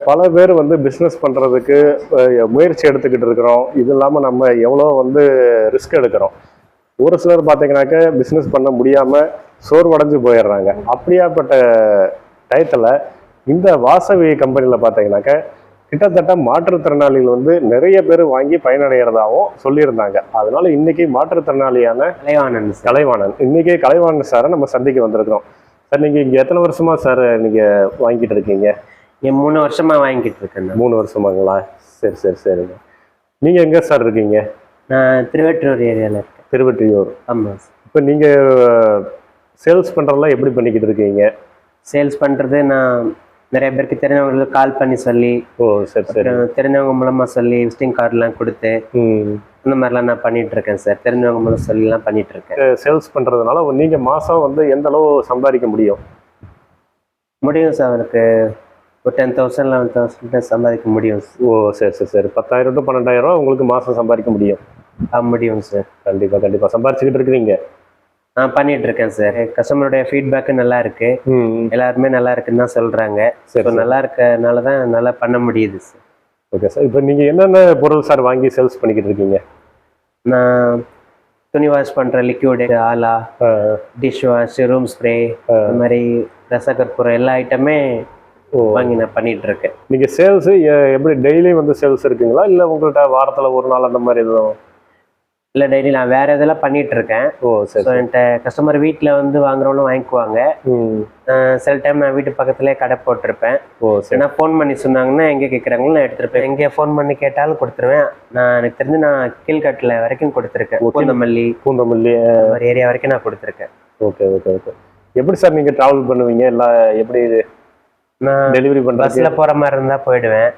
பல பேர் வந்து பிஸ்னஸ் பண்ணுறதுக்கு முயற்சி எடுத்துக்கிட்டு இருக்கிறோம். இது இல்லாமல் நம்ம எவ்வளோ வந்து ரிஸ்க் எடுக்கிறோம். ஒரு சிலர் பார்த்தீங்கன்னாக்க பிஸ்னஸ் பண்ண முடியாமல் சோர்வடைஞ்சு போயிடுறாங்க. அப்படியாப்பட்ட டயத்தில் இந்த வாசவி கம்பெனியில் பார்த்தீங்கன்னாக்க கிட்டத்தட்ட மாற்றுத்திறனாளிகள் வந்து நிறைய பேர் வாங்கி பயனடைகிறதாகவும் சொல்லியிருந்தாங்க. அதனால இன்னைக்கு மாற்றுத்திறனாளியான கலைவாணன் கலைவாணன். இன்னைக்கு கலைவாணன் சாரை நம்ம சந்திக்க வந்திருக்கிறோம். சார் நீங்கள் இங்கே எத்தனை வருஷமா சார் நீங்கள் வாங்கிட்டு இருக்கீங்க? என் மூணு வருஷமா வாங்கிட்டு இருக்கேன். மூணு வருஷமாங்களா? சரி சரி சரிங்க. நீங்கள் எங்கே சார் இருக்கீங்க? நான் திருவற்றூர் ஏரியால இருக்கேன். திருவெற்றியூர். ஆமா இப்போ நீங்கள் சேல்ஸ் பண்ணுறதெல்லாம் எப்படி பண்ணிக்கிட்டு இருக்கீங்க? சேல்ஸ் பண்றது நான் நிறைய பேருக்கு தெரிஞ்சவங்களுக்கு கால் பண்ணி சொல்லி ஓ சரி சரி. தெரிஞ்சவங்க மூலமா சொல்லி விசிட்டிங் கார்டுலாம் கொடுத்து ம். அந்த மாதிரிலாம் நான் பண்ணிட்டு இருக்கேன் சார் தெரிஞ்சவங்க மூலம் சொல்லிலாம் பண்ணிட்டு இருக்கேன். சேல்ஸ் பண்ணுறதுனால நீங்கள் மாதம் வந்து எந்த அளவு சம்பாதிக்க முடியும்? முடியும் சார் எனக்கு ஒரு டென் தௌசண்ட் லெவன் தௌசண்ட் சம்பாதிக்க முடியும் ஓ சரி சரி சரி. பத்தாயிரம் டு பன்னெண்டாயிரம் ரூபா உங்களுக்கு மாதம் சம்பாதிக்க முடியும். ஆ, முடியும் சார் கண்டிப்பாக கண்டிப்பாக சம்பாரிச்சுக்கிட்டு இருக்கிறீங்க. நான் பண்ணிட்டு இருக்கேன் சார் கஸ்டமருடைய ஃபீட்பேக்கு நல்லா இருக்கு. எல்லாருமே நல்லா இருக்குன்னு தான் சொல்றாங்க. ஸோ நல்லா இருக்கனால தான் நல்லா பண்ண முடியுது சார் ஓகே சார் இப்போ நீங்கள் என்னென்ன பொருள் சார் வாங்கி சேல்ஸ் பண்ணிக்கிட்டு இருக்கீங்க? நான் துணி வாஷ் பண்ற லிக்யூடு ஆலா டிஷ் வாஷ் ரூம் ஸ்ப்ரே இந்த மாதிரி ரசகற்பூரம் எல்லா ஐட்டமே வாங்கி நான் பண்ணிட்டு இருக்கேன் நீங்கள் சேல்ஸு எப்படி டெய்லி வந்து சேல்ஸ் இருக்குங்களா? இல்லை உங்கள்கிட்ட வாரத்தில் ஒரு நாள் அந்த மாதிரி எதுவும்? இல்லை டெய்லி நான் வேற இதெல்லாம் பண்ணிட்டு இருக்கேன் ஓ சரி என்கிட்ட கஸ்டமர் வீட்டில் வந்து வாங்குறவங்களும் வாங்கிக்குவாங்க. சில டைம் நான் வீட்டு பக்கத்துலேயே கடை போட்டிருப்பேன். ஓ சரி. ஏன்னா ஃபோன் பண்ணி சொன்னாங்கன்னா எங்கே கேட்குறாங்களோ நான் எடுத்துருப்பேன். எங்கே ஃபோன் பண்ணி கேட்டாலும் கொடுத்துருவேன். நான் எனக்கு தெரிஞ்சு நான் கீழ்கட்டில் வரைக்கும் கொடுத்துருக்கேன். பூந்தமல்லி. பூந்தமல்லி மாதிரி ஏரியா வரைக்கும் நான் கொடுத்துருக்கேன். Okay okay okay. எப்படி சார் நீங்கள் ட்ராவல் பண்ணுவீங்க? இல்லை எப்படி நான் டெலிவரி பண்ணுறது பஸ்ஸில் போகிற மாதிரி இருந்தால் போயிடுவேன்.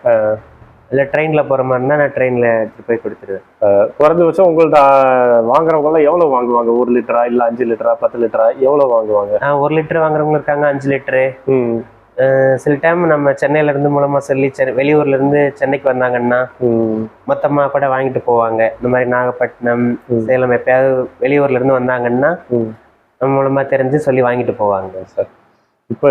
இல்லை ட்ரெயினில் போகிற மாதிரி இருந்தால் நான் ட்ரெயினில் எடுத்துகிட்டு போய் கொடுத்துருவேன். குறைஞ்சபட்சம் உங்கள்ட்ட வாங்குறவங்கலாம் எவ்வளோ வாங்குவாங்க? ஒரு லிட்டரா இல்லை அஞ்சு லிட்டரா பத்து லிட்டரா? எவ்வளோ வாங்குவாங்க? நான் ஒரு லிட்டர் வாங்குறவங்க இருக்காங்க அஞ்சு லிட்டரு. சில டைம் நம்ம சென்னையில இருந்து மூலமா சொல்லி சென்னை வெளியூர்ல இருந்து சென்னைக்கு வந்தாங்கன்னா ம். மொத்தமா கூட வாங்கிட்டு போவாங்க. இந்த மாதிரி நாகப்பட்டினம். சேலம் எப்பயாவது வெளியூர்ல இருந்து வந்தாங்கன்னா நம்ம மூலமா தெரிஞ்சு சொல்லி வாங்கிட்டு போவாங்க. சார். இப்போ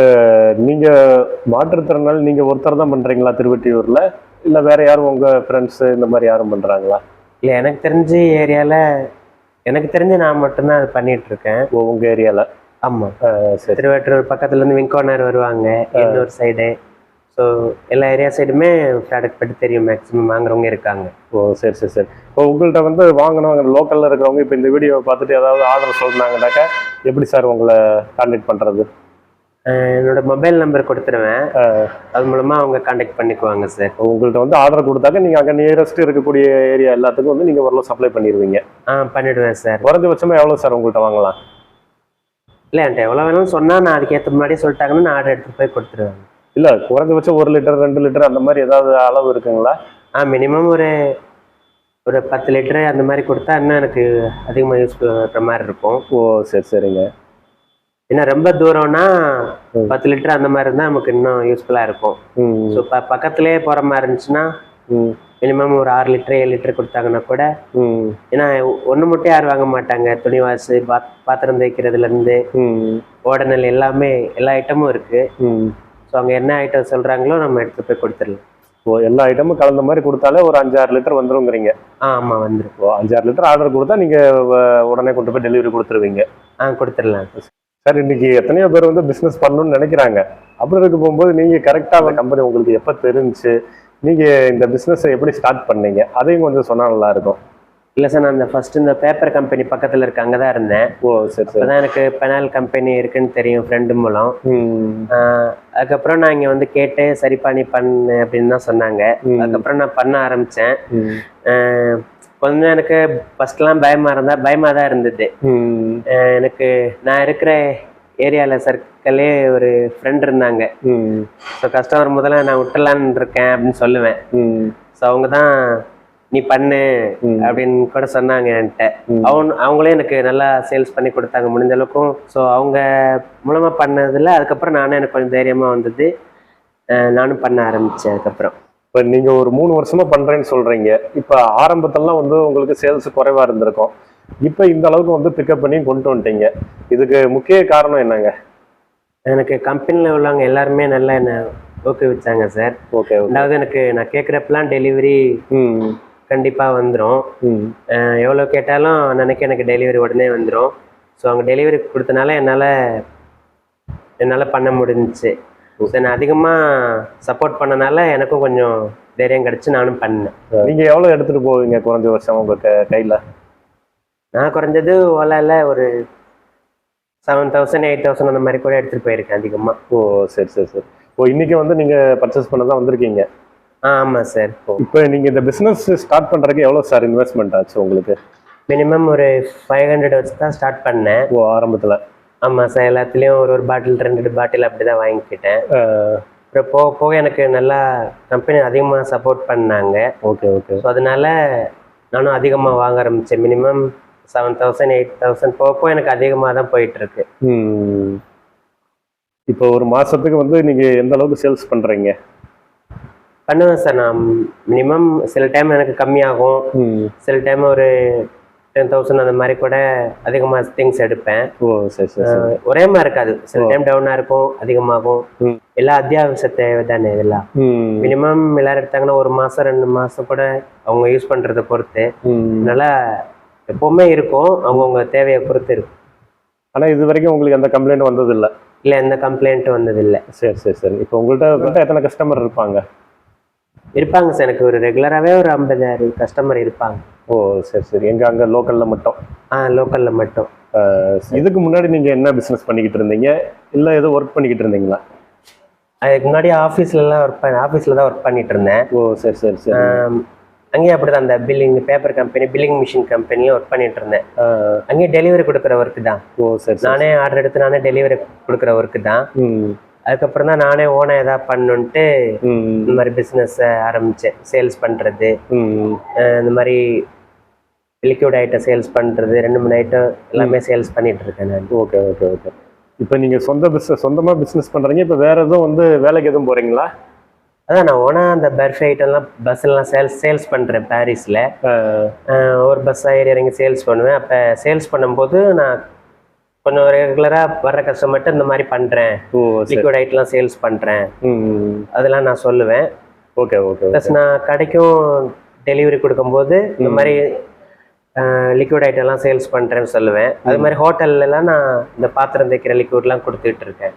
நீங்கள் மாற்றுத்திறனாளி நீங்கள் ஒருத்தர் தான் பண்ணுறீங்களா திருவெட்டியூரில் இல்லை வேற யாரும் உங்கள் ஃப்ரெண்ட்ஸு இந்த மாதிரி யாரும் பண்ணுறாங்களா இல்ல எனக்கு தெரிஞ்சு ஏரியால எனக்கு தெரிஞ்சு நான் மட்டும்தான் அது பண்ணிட்டு இருக்கேன். ஓ உங்கள் ஏரியாவில் ஆமா. சரி. திருவாட்டூர் பக்கத்துல இருந்து விங்கோனர் வருவாங்க இன்னொரு சைடு ஸோ எல்லா ஏரியா சைடுமே ப்ராடக்ட் பற்றி தெரியும் மேக்ஸிமம் வாங்குறவங்க இருக்காங்க. ஓ சரி சரி சரி. இப்போ உங்கள்கிட்ட வந்து வாங்கினவங்க லோக்கலில் இருக்கிறவங்க இப்போ இந்த வீடியோவை பார்த்துட்டு ஏதாவது ஆர்டர் சொல்றாங்கனாக்கா எப்படி சார் உங்களை கான்டாக்ட் பண்ணுறது என்னோட மொபைல் நம்பர் கொடுத்துருவேன். அது மூலமா அவங்க கான்டாக்ட் பண்ணிக்குவாங்க சார். உங்கள்கிட்ட வந்து ஆர்டர் கொடுத்தாக்க நீங்கள் அங்கே நியரஸ்ட் இருக்கக்கூடிய ஏரியா எல்லாத்துக்கும் வந்து நீங்கள் ஓரளவு சப்ளை பண்ணிடுவீங்க. ஆ பண்ணிடுவேன் சார். குறைஞ்சபட்சமாக எவ்வளோ சார் உங்கள்கிட்ட வாங்கலாம்? இல்லை என்கிட்ட எவ்வளோ வேணும்னு சொன்னால் நான் அதுக்கேற்ற முன்னாடியே சொல்லிட்டாங்கன்னா நான் ஆர்டர் எடுத்துகிட்டு போய் கொடுத்துருவேன். இல்லை குறைஞ்சபட்சம் ஒரு லிட்டர் ரெண்டு லிட்டர் அந்த மாதிரி ஏதாவது அளவு இருக்குங்களா? ஆ மினிமம் ஒரு ஒரு பத்து லிட்டரு அந்த மாதிரி கொடுத்தா இன்னும் எனக்கு அதிகமாக யூஸ் பண்ணுற மாதிரி இருக்கும். ஓ சரி சரிங்க. ஏன்னா ரொம்ப தூரம்னா. பத்து லிட்டர் அந்த மாதிரி இருந்தால் நமக்கு இன்னும் யூஸ்ஃபுல்லாக இருக்கும். ம் ஸோ இப்போ பக்கத்துலேயே போகிற மாதிரி இருந்துச்சுன்னா மினிமம் ஒரு ஆறு லிட்டர் ஏழு லிட்டர் கொடுத்தாங்கன்னா கூட ஏன்னா ஒன்று மட்டும் யாரும் வாங்க மாட்டாங்க. துணி வாசு பாத் பாத்திரம் தேய்க்கிறதுலேருந்து ம் ஓடநெல் எல்லாமே எல்லா ஐட்டமும் இருக்குது ம் ஸோ அவங்க என்ன ஐட்டம் சொல்கிறாங்களோ நம்ம எடுத்து போய் கொடுத்துடலாம். ஓ எல்லா ஐட்டமும் கலந்த மாதிரி கொடுத்தாலே ஒரு அஞ்சாறு லிட்டர் வந்துருங்கிறீங்க. ஆமாம் வந்துடும் ஓ அஞ்சாறு லிட்டர் ஆர்டர் கொடுத்தா நீங்கள் உடனே கொண்டு போய் டெலிவரி கொடுத்துருவீங்க. ஆ கொடுத்துடலாம். சார் இன்னைக்கு எத்தனையோ பேர் வந்து பிஸ்னஸ் பண்ணணும்னு நினைக்கிறாங்க. அப்படி இருக்க போகும்போது நீங்கள் கரெக்டாக அந்த கம்பெனி உங்களுக்கு எப்போ தெரிஞ்சுச்சு நீங்கள் இந்த பிஸ்னஸை எப்படி ஸ்டார்ட் பண்ணீங்க? அதையும் கொஞ்சம் சொன்னால் நல்லா இருக்கும். இல்லை சார் நான் இந்த ஃபர்ஸ்ட் இந்த பேப்பர் கம்பெனி பக்கத்தில் இருக்க அங்கே தான் இருந்தேன். ஓ சரி சரி. அப்பதான் எனக்கு பெனால் கம்பெனி இருக்குன்னு தெரியும் ஃப்ரெண்டு மூலம். அதுக்கப்புறம் நான் இங்கே வந்து கேட்டு சரி பண்ணி பண்ணு அப்படின்னு தான் சொன்னாங்க. அதுக்கப்புறம் நான் பண்ண ஆரம்பித்தேன் ம். கொஞ்சம் எனக்கு ஃபர்ஸ்ட்லாம் பயமாக இருந்தா பயமாக தான் இருந்தது. எனக்கு நான் இருக்கிற ஏரியாவில் சர்க்கிளே ஒரு ஃப்ரெண்ட் இருந்தாங்க. ஸோ கஸ்டமர் முதல்ல நான் விட்டுலான்னு இருக்கேன் அப்படின்னு சொல்லுவேன். ஸோ அவங்க தான் நீ பண்ணு. அப்படின்னு கூட சொன்னாங்க என்கிட்ட. அவங்க அவங்களே எனக்கு நல்லா சேல்ஸ் பண்ணி கொடுத்தாங்க முடிஞ்ச அளவுக்கும். ஸோ அவங்க மூலமா பண்ணதுல அதுக்கப்புறம் நானும் எனக்கு கொஞ்சம் தைரியமா வந்தது. நானும் பண்ண ஆரம்பிச்சேன் அதுக்கப்புறம். இப்போ நீங்கள் ஒரு மூணு வருஷமா பண்ணுறேன்னு சொல்கிறீங்க இப்போ ஆரம்பத்திலலாம் வந்து உங்களுக்கு சேல்ஸ் குறைவாக இருந்திருக்கும். இப்போ இந்த அளவுக்கு வந்து பிக்கப் பண்ணி கொண்டு வந்துட்டீங்க. இதுக்கு முக்கிய காரணம் என்னங்க? எனக்கு கம்பெனியில் உள்ளவங்க எல்லாருமே நல்லா என்ன ஊக்குவிச்சாங்க சார் ஓகே ரெண்டாவது எனக்கு நான் கேட்குறப்பெல்லாம் டெலிவரி ம் கண்டிப்பாக வந்துடும் ம். எவ்வளோ கேட்டாலும் நினைக்க எனக்கு டெலிவரி உடனே வந்துடும் ஸோ அவங்க டெலிவரி கொடுத்தனால என்னால் என்னால் பண்ண முடிஞ்சுச்சு. நான் அதிகமாக சப்போர்ட் பண்ணனால எனக்கும் கொஞ்சம் தைரியம் கிடச்சி நானும் பண்ணேன். நீங்க எவ்வளவு எடுத்துட்டு போவீங்க குறைஞ்ச வருஷம் உங்க க- கையில? நான் குறைஞ்சது ஓலாவில் ஒரு செவன் தௌசண்ட் எயிட் தௌசண்ட் அந்த மாதிரி கூட எடுத்துகிட்டு போயிருக்கேன் அதிகமாக ஓ சரி சரி சரி. ஓ இன்னைக்கு வந்து நீங்க பர்ச்சேஸ் பண்ண தான் வந்திருக்கீங்க? ஆ ஆமாம் சார் இப்போ நீங்க இந்த பிசினஸ் ஸ்டார்ட் பண்றதுக்கு எவ்வளவு சார் இன்வெஸ்ட்மெண்ட் ஆச்சு உங்களுக்கு? மினிமம் ஒரு ஃபைவ் ஹண்ட்ரட் வச்சு தான் ஸ்டார்ட் பண்ணேன். ஓ ஆரம்பத்துல. ஆமாம் சார் எல்லாத்துலேயும் ஒரு ஒரு பாட்டில் ரெண்டு பாட்டில் அப்படி தான் வாங்கிக்கிட்டேன். அப்புறம் போக போக எனக்கு நல்லா கம்பெனி அதிகமாக சப்போர்ட் பண்ணாங்க. ஓகே ஓகே ஸோ அதனால நானும் அதிகமாக வாங்க ஆரம்பித்தேன் minimum seven thousand eight thousand போக போக எனக்கு அதிகமாக தான் போயிட்டுருக்கு. இப்போ ஒரு மாசத்துக்கு வந்து நீங்க எந்த அளவுக்கு சேல்ஸ் பண்றீங்க? பண்ணுவேன் சார் நான் மினிமம் சில டைம் எனக்கு கம்மியாகும். சில டைம் ஒரு டென் தௌசண்ட் அந்த மாதிரி கூட அதிகமாக திங்ஸ் எடுப்பேன். ஓ சரி சரி சரி. அஹ் ஒரே மாதிரி இருக்காது. சில டைம் டவுனாக இருக்கும் அதிகமாகும். எல்லா அத்தியாவசிய தேவை தானே இதெல்லாம் மினிமம் எல்லாரும் எடுத்தாங்கன்னா ஒரு மாதம் ரெண்டு மாதம் கூட அவங்க யூஸ் பண்ணுறத பொறுத்து அதனால எப்போவுமே இருக்கும். அவங்கவுங்க தேவையை பொறுத்து இருக்கும். ஆனா இது வரைக்கும் உங்களுக்கு அந்த கம்ப்ளைண்ட் வந்தது இல்ல இல்லை எந்த கம்ப்ளைண்ட் வந்ததில்லை. சரி சரி சரி. இப்போ உங்கள்கிட்ட எத்தனை கஸ்டமர் இருப்பாங்க? இருப்பாங்க சார் எனக்கு ஒரு ரெகுலராகவே ஒரு ஐம்பதாயிரம் கஸ்டமர் இருப்பாங்க. ஓ சரி சரி. எங்க அங்க லோக்கல்ல மட்டும்? ஆ லோக்கலில் மட்டும். இதுக்கு முன்னாடி நீங்க என்ன பிசினஸ் பண்ணிக்கிட்டு இருந்தீங்க? இல்ல ஏதோ ஒர்க் பண்ணிக்கிட்டு இருந்தீங்களா? அதுக்கு முன்னாடி ஆஃபீஸ்லலாம் ஒர்க் பண்ண ஆஃபீஸில் தான் ஒர்க் பண்ணிட்டு இருந்தேன். ஓ சரி சரி சரி. ஆம், அங்கேயும் அப்படி தான் அந்த billing paper company billing machine கம்பெனியும் ஒர்க் பண்ணிட்டு இருந்தேன். ஆ, அங்கேயும் டெலிவரி கொடுக்குற ஒர்க்கு தான். ஓ சரி நானே ஆர்டர் எடுத்து நானே டெலிவரி கொடுக்குற ஒர்க்கு தான். அதுக்கப்புறம் தான் நானே ஓனாக எதாவது பண்ணுன்ட்டு இந்த மாதிரி பிஸ்னஸை ஆரம்பித்தேன் சேல்ஸ் பண்ணுறது இந்த மாதிரி லிக்விட் ஐட்டம் சேல்ஸ் பண்ணுறது ரெண்டு மூணு ஐட்டம் எல்லாமே சேல்ஸ் பண்ணிட்டு இருக்கேன் நான். ஓகே ஓகே ஓகே இப்போ நீங்க சொந்த பிசினஸ் சொந்தமா பிசினஸ் பண்றீங்க இப்போ வேற எதுவும் வந்து வேலைக்கு எதுவும் போறீங்களா? அதான் நான் ஓனாக அந்த பர்ஃபி ஐட்டம்லாம் பஸ்ஸெல்லாம் சேல்ஸ் சேல்ஸ் பண்ணுறேன் பாரிஸில் ஒரு பஸ்ஸாக ஏறி இறங்கி சேல்ஸ் பண்ணுவேன். அப்போ சேல்ஸ் பண்ணும்போது நான் கொஞ்சம் ரெகுலராக வர்ற கஸ்டமர்கிட்ட இந்த மாதிரி பண்ணுறேன் லிக்விட் ஐட்டம்லாம் சேல்ஸ் பண்ணுறேன் ம் அதெல்லாம் நான் சொல்லுவேன். ஓகே ஓகே ப்ளஸ் நான் கடைக்கும் டெலிவரி கொடுக்கும்போது இந்த மாதிரி லிக்விட் ஐட்டம்லாம் சேல்ஸ் பண்ணுறேன்னு சொல்லுவேன். அது மாதிரி ஹோட்டல்லலாம் நான் இந்த பாத்திரம் தைக்கிற லிக்விட்லாம் கொடுத்துட்டு இருக்கேன்.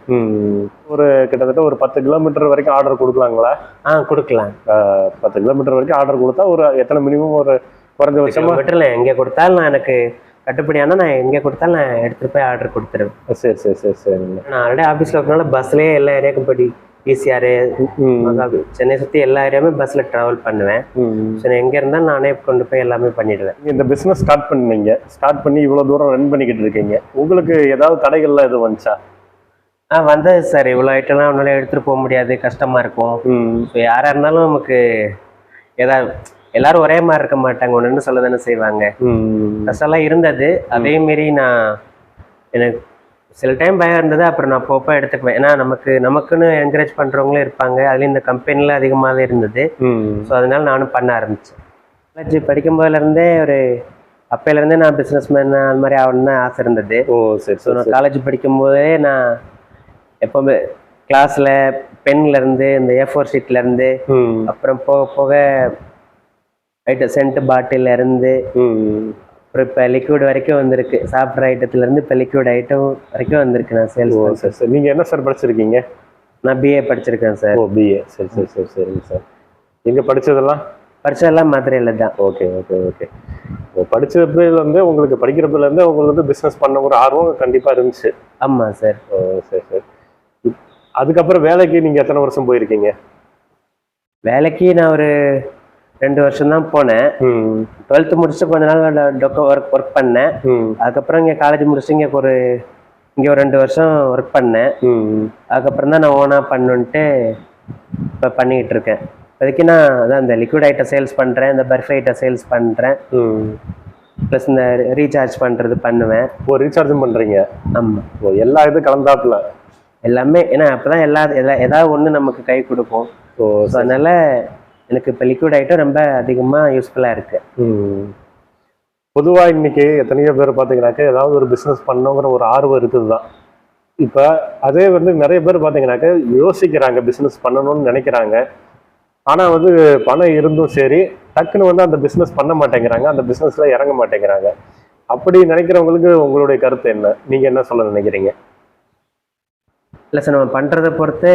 ஒரு கிட்டத்தட்ட ஒரு பத்து கிலோமீட்டர் வரைக்கும் ஆர்டர் கொடுக்கலாங்களா? ஆ கொடுக்கலாம். பத்து கிலோமீட்டர் வரைக்கும் ஆர்டர் கொடுத்தா ஒரு எத்தனை மினிமம் ஒரு குறைஞ்சபட்சமா? கிலோமீட்டரில் எங்கே கொடுத்தாலும் நான் எனக்கு கட்டுப்படியானா நான் எங்கே கொடுத்தாலும் நான் எடுத்துகிட்டு போய் ஆர்டர் கொடுத்துருவேன். சரி சரி சரி சரிங்க. நான் ஆல்ரெடி ஆஃபீஸில் இருக்கனால பஸ்லேயே எல்லா ஏரியாவுக்கும் படி ஈசிஆர் சென்னை சுற்றி எல்லா ஏரியாவுமே பஸ்ஸில் ட்ராவல் பண்ணுவேன். ஸோ எங்கே இருந்தாலும் நானே கொண்டு போய் எல்லாமே பண்ணிடுவேன். இந்த பிசினஸ் ஸ்டார்ட் பண்ணீங்க ஸ்டார்ட் பண்ணி இவ்வளவு தூரம் ரன் பண்ணிக்கிட்டு இருக்கீங்க. உங்களுக்கு ஏதாவது தடைகள்லாம் எதுவும் வந்துச்சா? ஆ வந்தது சார் இவ்வளோ ஐட்டம்லாம் அவனால எடுத்துகிட்டு போக முடியாது. கஷ்டமாக இருக்கும். ஸோ யாராக இருந்தாலும் நமக்கு ஏதாவது எல்லாரும் ஒரே மாதிரி இருக்க மாட்டாங்க. ஒன்று சொல்ல தானே செய்வாங்க. கஷ்டம்லாம் இருந்தது. அதே மாரி நான் எனக்கு சில டைம் பயம் இருந்தது அப்புறம் நான் போப்போ எடுத்துக்குவேன். ஏன்னா நமக்கு நமக்குன்னு என்கரேஜ் பண்ணுறவங்களும் இருப்பாங்க. அதுலேயும் இந்த கம்பெனியில் அதிகமாகவே இருந்தது. ஸோ அதனால நானும் பண்ண ஆரம்பித்தேன் காலேஜ் படிக்கும் போதுலேருந்தே ஒரு அப்பையிலேருந்தே நான் பிஸ்னஸ் மேன் அந்த மாதிரி ஆகணும்னு ஆசை இருந்தது. ஓ சரி ஸோ நான் காலேஜ் படிக்கும்போதே நான் எப்போவுமே கிளாஸில் பென்லேருந்து இந்த ஏ ஃபோர் ஷீட்லேருந்து அப்புறம் போக போக ஐட்டம் சென்ட் பாட்டில் இருந்து ம் அப்புறம் இப்போ லிக்விட் வரைக்கும் வந்திருக்கு. சாப்பிட்ற ஐட்டத்துலேருந்து இப்போ லிக்விட் ஐட்டம் வரைக்கும் வந்திருக்கு நான் சேல்ஸ் ஓ சரி சரி. நீங்க என்ன சார் படிச்சிருக்கீங்க? நான் பிஏ படிச்சிருக்கேன் சார் ஓ பிஏ சரி சரி சரி சரிங்க சார் நீங்க படிச்சதெல்லாம்? படிச்சதெல்லாம் மதுரையில் தான். Okay okay okay. இப்போ படிச்சதுலேருந்து உங்களுக்கு படிக்கிறதுலேருந்து உங்களுக்கு வந்து பிஸ்னஸ் பண்ண ஒரு ஆர்வம் கண்டிப்பாக இருந்துச்சு. ஆமாம் சார் ஓ சரி சரி. அதுக்கப்புறம் வேலைக்கு நீங்கள் எத்தனை வருஷம் போயிருக்கீங்க? வேலைக்கு நான் ஒரு ரெண்டு வருஷம் தான் போனேன் டுவெல்த்து முடிச்சுட்டு கொஞ்ச நாள் டொக்க ஒர்க் ஒர்க் பண்ணேன். அதுக்கப்புறம் இங்கே காலேஜ் முடிச்சுட்டு இங்கே ஒரு இங்கே ஒரு ரெண்டு வருஷம் ஒர்க் பண்ணேன். அதுக்கப்புறம் தான் நான் ஓனாக பண்ணுன்ட்டு இப்போ பண்ணிக்கிட்டு இருக்கேன். இப்போதைக்கு நான் அதான் இந்த லிக்விட் ஐட்டம் சேல்ஸ் பண்ணுறேன் இந்த பர்ஃபி ஐட்டம் சேல்ஸ் பண்ணுறேன் ப்ளஸ் இந்த ரீசார்ஜ் பண்ணுறது பண்ணுவேன். ஓ ரீசார்ஜும் பண்ணுறீங்க ஆமாம் ஓ எல்லா இது கலந்தாப்புல? எல்லாமே ஏன்னா அப்போ தான் எல்லா எல்லா ஏதாவது ஒன்று நமக்கு கை கொடுக்கும். ஸோ அதனால் எனக்கு இப்போ லிக்விட் ஐட்டம் ரொம்ப அதிகமாக யூஸ்ஃபுல்லாக இருக்குது பொதுவாக இன்னைக்கு எத்தனையோ பேர் பார்த்தீங்கன்னாக்க ஏதாவது ஒரு பிஸ்னஸ் பண்ணணுங்கிற ஒரு ஆர்வம் இருக்குது தான் இப்போ அதே வந்து நிறைய பேர் பார்த்தீங்கன்னாக்க யோசிக்கிறாங்க பிஸ்னஸ் பண்ணணும்னு நினைக்கிறாங்க. ஆனால் வந்து பணம் இருந்தும் சரி டக்குன்னு வந்து அந்த பிஸ்னஸ் பண்ண மாட்டேங்கிறாங்க அந்த பிஸ்னஸ்ல இறங்க மாட்டேங்கிறாங்க. அப்படி நினைக்கிறவங்களுக்கு உங்களுடைய கருத்து என்ன? நீங்க என்ன சொல்ல நினைக்கிறீங்க? இல்லை சார் நம்ம பண்ணுறதை பொறுத்து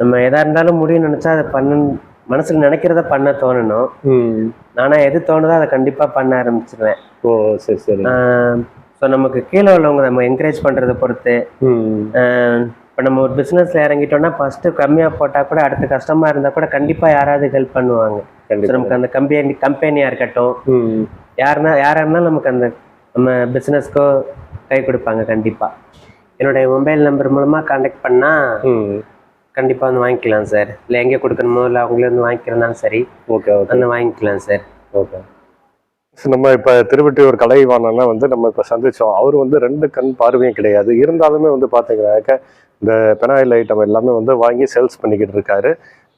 நம்ம எதாக இருந்தாலும் முடியும்னு நினச்சா அதை பண்ண மனசில் நினைக்கிறத பண்ண தோணணும். ம். நானாக எது தோணுதோ அதை கண்டிப்பாக பண்ண ஆரம்பிச்சிருவேன். ஓ சரி சரி. ஸோ நமக்கு கீழே உள்ளவங்க நம்ம என்கரேஜ் பண்ணுறதை பொறுத்து இப்போ நம்ம ஒரு பிஸ்னஸில் இறங்கிட்டோம்னா ஃபஸ்ட்டு கம்மியாக போட்டால் கூட அடுத்த கஷ்டமாக இருந்தால் கூட கண்டிப்பாக யாராவது ஹெல்ப் பண்ணுவாங்க. கண்டிப்பா. நமக்கு அந்த கம்பெனி கம்பெனியாக இருக்கட்டும் யாருன்னா யாராக இருந்தாலும் நமக்கு அந்த நம்ம பிஸ்னஸ்க்கோ கை கொடுப்பாங்க கண்டிப்பாக என்னுடைய மொபைல் நம்பர் மூலமாக காண்டாக்ட் பண்ணால் ம். கண்டிப்பாக வந்து வாங்கிக்கலாம் சார். இல்லை எங்கே கொடுக்கணுமோ இல்லை அவங்களே வந்து வாங்கிக்கிறனாலும் சரி ஓகே ஓகே. வந்து வாங்கிக்கலாம் சார். ஓகே. நம்ம இப்போ திருவெட்டியூர் கலைவாணனா வந்து நம்ம இப்போ சந்திச்சோம். அவர் வந்து ரெண்டு கண் பார்வையும் கிடையாது. இருந்தாலுமே வந்து பார்த்தீங்கன்னாக்க இந்த பெனாயில் ஐட்டம் எல்லாமே வந்து வாங்கி சேல்ஸ் பண்ணிக்கிட்டு இருக்காரு.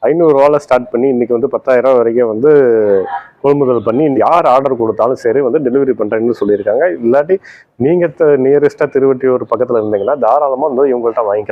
ஐநூறுரூவால ஸ்டார்ட் பண்ணி இன்னைக்கு வந்து பத்தாயிரம் வரைக்கும் வந்து கொள்முதல் பண்ணி யார் ஆர்டர் கொடுத்தாலும் சரி வந்து டெலிவரி பண்ணுறேன்னு சொல்லியிருக்காங்க. இல்லாட்டி நீங்கள் நியரஸ்ட்டாக திருவெட்டியூர் பக்கத்தில் இருந்தீங்கன்னா தாராளமாக வந்து இவங்கள்ட்ட வாங்கிக்கலாம்.